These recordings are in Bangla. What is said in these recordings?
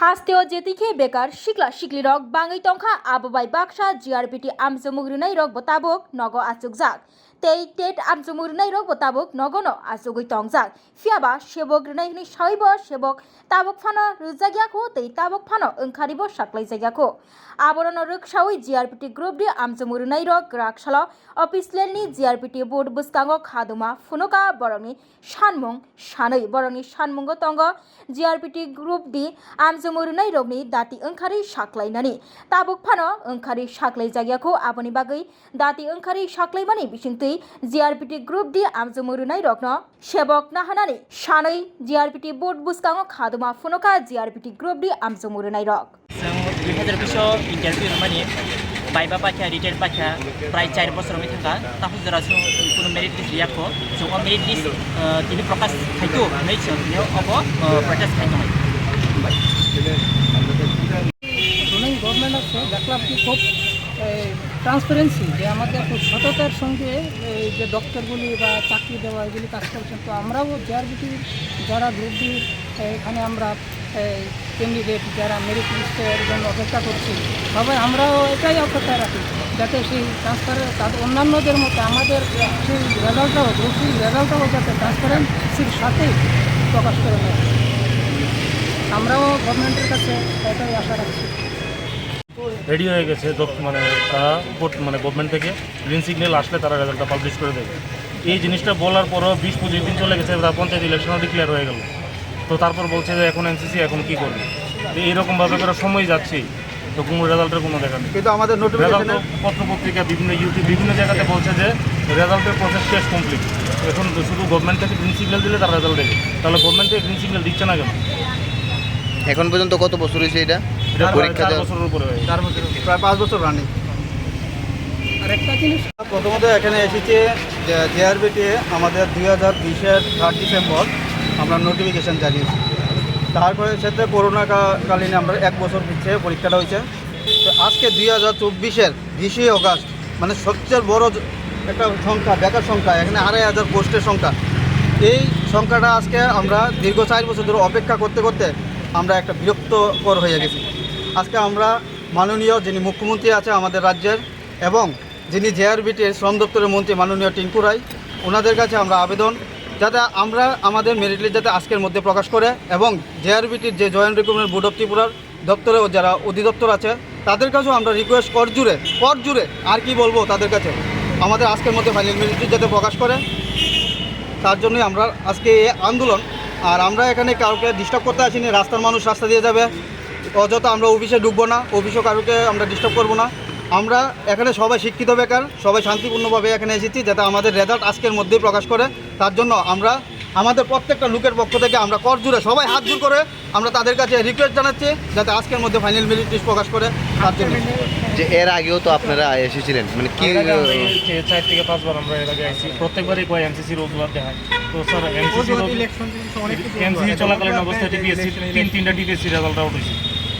হাস্তেও যেতিকে বেকার, শিকলা শিকলি রক বাঙাই টংখা আববাই বাক্সা, জিআরপিটি আমজমুগ্রিনাই রক বতাবক, নগ আচুক জাক tei tet amjumurnai rok bo tabuk nogono asugui tongjak phiaba sebok rwnai saibo sebok tabuk phano rwjagyako tei tabuk phano wngkharibo saklaijagako আবরণ রুকসাউই জিআরপিটি গ্রুপ ডি আমজমুরনাই রক রাকসাল অফিস লেননি জিআরপিটি বোর্ড বুসকাঙ্গ খাদুমা ফুনকা বরংনি সানমুং সাनै বরংনি সানমুঙ্গ তঙ্গ জিআরপিটি গ্রুপ ডি जोमोरुनाय रौनि दाति ओंखारै साख्लायनानै ताबुक फानो ओंखारै साख्लाय जायगाखौ आबनि बागै दाति ओंखारै साख्लायबानि बिसिंथै जिआरपिटि ग्रुप दि आमजोमोरुनाय रग्न सेबक नाहानानै सानै जिआरपिटि बोर्ड बुस्काङो खादुमा फुनका जिआरपिटि ग्रुप दि आमजोमोरुनाय रग जों दुइ हाजार बिसो इन्टारभिउ माने বাইবা পাখিয়া রিটায়ার পাখিয়া প্রায় চার বছর আমি থাকা তাহলে যারা কোনো মেরিট লিস্ট ইয়াক যোগ মেরিট লিস্ট তিনি প্রকাশ খাইতো নেই অব প্রটেস্ট খাইতো হয় গভর্নমেন্ট আছে, দেখলাম কি খুব ট্রান্সপারেন্সি যে আমাদের খুব সততার সঙ্গে এই যে দপ্তরগুলি বা চাকরি দেওয়া, এগুলি কাজ করছেন। তো আমরাও জেআরবিটির যারা গ্রুপ ডি এখানে আমরা ক্যান্ডিডেট যারা মেরিট লিস্টের জন্য অপেক্ষা করছি, সবাই আমরাও এটাই অপেক্ষা রাখি, যাতে সেই ট্রান্সফার তাদের অন্যান্যদের মতো আমাদের সেই রেজাল্টটাও গ্রুপ ডির রেজাল্টটাও যাতে ট্রান্সপারেন্সির সাথেই প্রকাশ করে নেয় আমরাও গভর্নমেন্টের কাছে এটাই আশা রাখছি। রেডি হয়ে গেছে মানে তারা মানে গভর্নমেন্ট থেকে গ্রিন সিগন্যাল আসলে তারা রেজাল্টটা পাবলিশ করে দেবে। এই জিনিসটা বলার পরও বিশ পঁচিশ দিন চলে গেছে তার পঞ্চায়েত ইলেকশনও ডিক্লেয়ার হয়ে গেল। তো তারপর বলছে যে এখন এনসিসি এখন কী করবে? তো এইরকমভাবে করে সময় যাচ্ছে। তো কোনো রেজাল্টের কোনো দেখা নেই। কিন্তু আমাদের রেজাল্ট নোটিফিকেশনে পত্র পত্রিকা বিভিন্ন ইউটিউব বিভিন্ন জায়গাতে বলছে যে রেজাল্টের প্রসেস শেষ কমপ্লিট এখন শুধু গভর্নমেন্ট থেকে গ্রিন সিগন্যাল দিলে তার রেজাল্ট দেবে। তাহলে গভর্নমেন্ট থেকে গ্রিন সিগন্যাল দিচ্ছে না কেন? এখন পর্যন্ত কত বছর হয়েছে এটা? এটা পরীক্ষা চার দেওয়া- চার বছর প্রায় পাঁচ বছর রানিং আর একটা জিনিস প্রথমত এখানে এসেছে যে জেআরবিটি আমাদের দুই হাজার বিশের থার্ড ডিসেম্বর আমরা নোটিফিকেশান জানিয়েছি। তারপরে সাথে করোনা কালীন আমরা এক বছর পিছিয়ে পরীক্ষাটা হয়েছে। তো আজকে দুই হাজার চব্বিশের বিশে অগাস্ট মানে সবচেয়ে বড় একটা সংখ্যা বেকার সংখ্যা এখানে আড়াই হাজার পোস্টের সংখ্যা। এই সংখ্যাটা আজকে আমরা দীর্ঘ চার বছর ধরে অপেক্ষা করতে করতে আমরা একটা বিরক্তকর হয়ে গেছি। আজকে আমরা মাননীয় যিনি মুখ্যমন্ত্রী আছে আমাদের রাজ্যের এবং যিনি জেআরবিটির শ্রম দপ্তরের মন্ত্রী মাননীয় টিঙ্কু রায়, ওনাদের কাছে আমরা আবেদন যাতে আমরা আমাদের মেরিট লিস্ট যাতে আজকের মধ্যে প্রকাশ করে এবং জেআরবিটির যে জয়েন্ট রিক্রুটমেন্ট বোর্ড অফ ত্রিপুরার দপ্তরেও যারা অধিদপ্তর আছে, তাদের কাছেও আমরা রিকোয়েস্ট কর জুড়ে কর জুড়ে আর কি বলব তাদের কাছে, আমাদের আজকের মধ্যে ফাইনাল মেরিট লিস্ট যাতে প্রকাশ করে, তার জন্যই আমরা আজকে এই আন্দোলন আর আমরা এখানে কাউকে ডিস্টার্ব করতে আসিনি, রাস্তার মানুষ রাস্তা দিয়ে যাবে। অযথা আমরা অফিসে ঢুকবো না অফিসও কারোকে আমরা ডিস্টার্ব করব না। আমরা এখানে সবাই শিক্ষিত বেকার, সবাই শান্তিপূর্ণভাবে এখানে এসেছি যাতে আমাদের রেজাল্ট আজকের মধ্যেই প্রকাশ করে। তার জন্য আমরা, আমাদের প্রত্যেকটা লোকের পক্ষ থেকে আমরা কর জুড়ে সবাই হাত জোর করে আমরা তাদের কাছে রিকোয়েস্ট জানাচ্ছি যাতে আজকের মধ্যে ফাইনাল মেরিট প্রকাশ করে। যে এর আগেও তো আপনারা এসেছিলেন। মানে কি চার থেকে পাঁচবার আমরা এর আগে আইসি প্রত্যেকবারই কয় এনসিসি রোজগার দেখায়। তো স্যার এনসিসি এনসিসি চলাকালীন অবস্থায় টিপিএসসি তিন তিনটা টিপিএসসি রেজাল্ট আউট হয়েছে।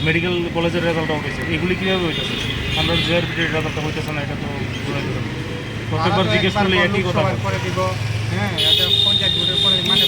মেডিকেল কলেজের রেজাল্ট আউট হয়েছে। এগুলি কীভাবে হইতেছে? আমরা জেআরপিটির রেজাল্টটা হইতেছে না এটা তো। প্রত্যেকবার জিজ্ঞেস করলে একই কথা হ্যাঁ পঞ্চায়েত পরে মানে